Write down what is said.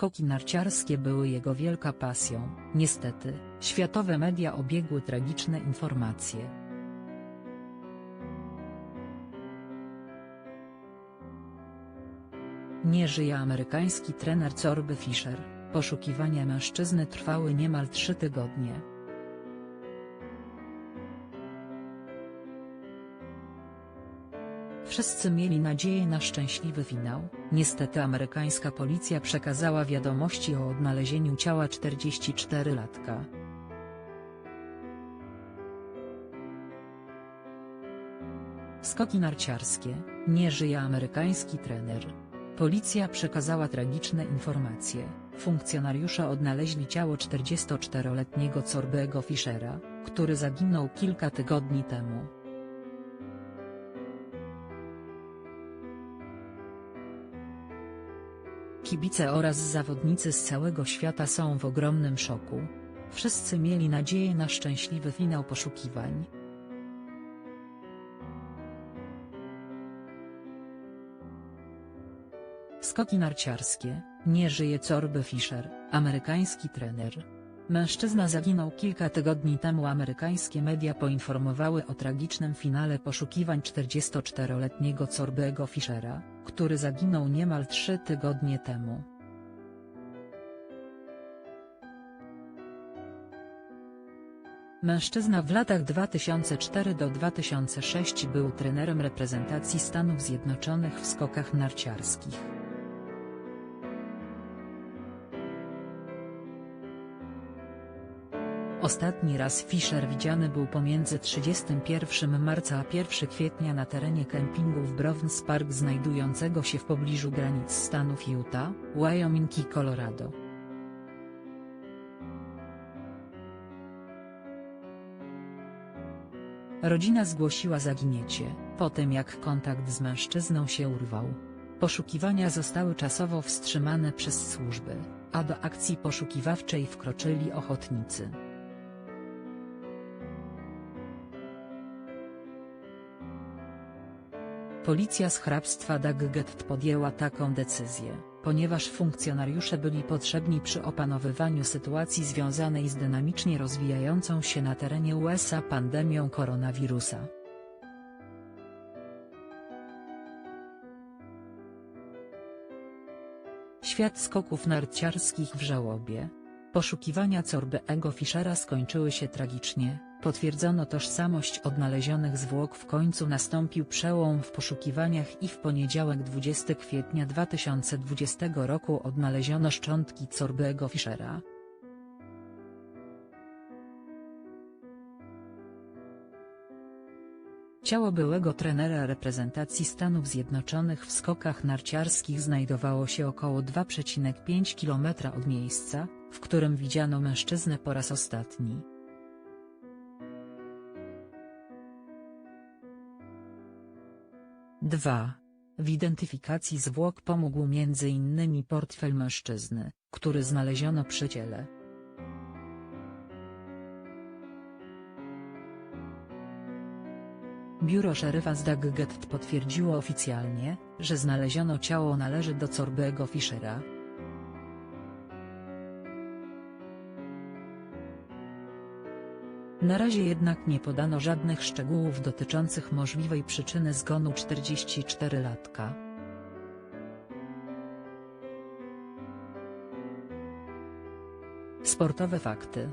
Skoki narciarskie były jego wielka pasją, niestety, światowe media obiegły tragiczne informacje. Nie żyje amerykański trener Corby Fisher, poszukiwania mężczyzny trwały niemal trzy tygodnie. Wszyscy mieli nadzieję na szczęśliwy finał, niestety amerykańska policja przekazała wiadomości o odnalezieniu ciała 44-latka. Skoki narciarskie, nie żyje amerykański trener. Policja przekazała tragiczne informacje, funkcjonariusze odnaleźli ciało 44-letniego Corbego Fischera, który zaginął kilka tygodni temu. Kibice oraz zawodnicy z całego świata są w ogromnym szoku. Wszyscy mieli nadzieję na szczęśliwy finał poszukiwań. Skoki narciarskie, nie żyje Corby Fisher, amerykański trener. Mężczyzna zaginął kilka tygodni temu amerykańskie media poinformowały o tragicznym finale poszukiwań 44-letniego Corbego Fischera, który zaginął niemal trzy tygodnie temu. Mężczyzna w latach 2004 do 2006 był trenerem reprezentacji Stanów Zjednoczonych w skokach narciarskich. Ostatni raz Fischer widziany był pomiędzy 31 marca a 1 kwietnia na terenie kempingu w Browns Park znajdującego się w pobliżu granic stanów Utah, Wyoming i Colorado. Rodzina zgłosiła zaginięcie, po tym jak kontakt z mężczyzną się urwał. Poszukiwania zostały czasowo wstrzymane przez służby, a do akcji poszukiwawczej wkroczyli ochotnicy. Policja z hrabstwa Dagget podjęła taką decyzję, ponieważ funkcjonariusze byli potrzebni przy opanowywaniu sytuacji związanej z dynamicznie rozwijającą się na terenie USA pandemią koronawirusa. Świat skoków narciarskich w żałobie. Poszukiwania Corbeego Fischera skończyły się tragicznie, potwierdzono tożsamość odnalezionych zwłok w końcu nastąpił przełom w poszukiwaniach i w poniedziałek 20 kwietnia 2020 roku odnaleziono szczątki Corbeego Fischera. Ciało byłego trenera reprezentacji Stanów Zjednoczonych w skokach narciarskich znajdowało się około 2,5 km od miejsca, w którym widziano mężczyznę po raz ostatni. Dwa. W identyfikacji zwłok pomógł m.in. portfel mężczyzny, który znaleziono przy ciele. Biuro szeryfa z Dagget potwierdziło oficjalnie, że znaleziono ciało należy do Corbego Fischera. Na razie jednak nie podano żadnych szczegółów dotyczących możliwej przyczyny zgonu 44-latka. Sportowe fakty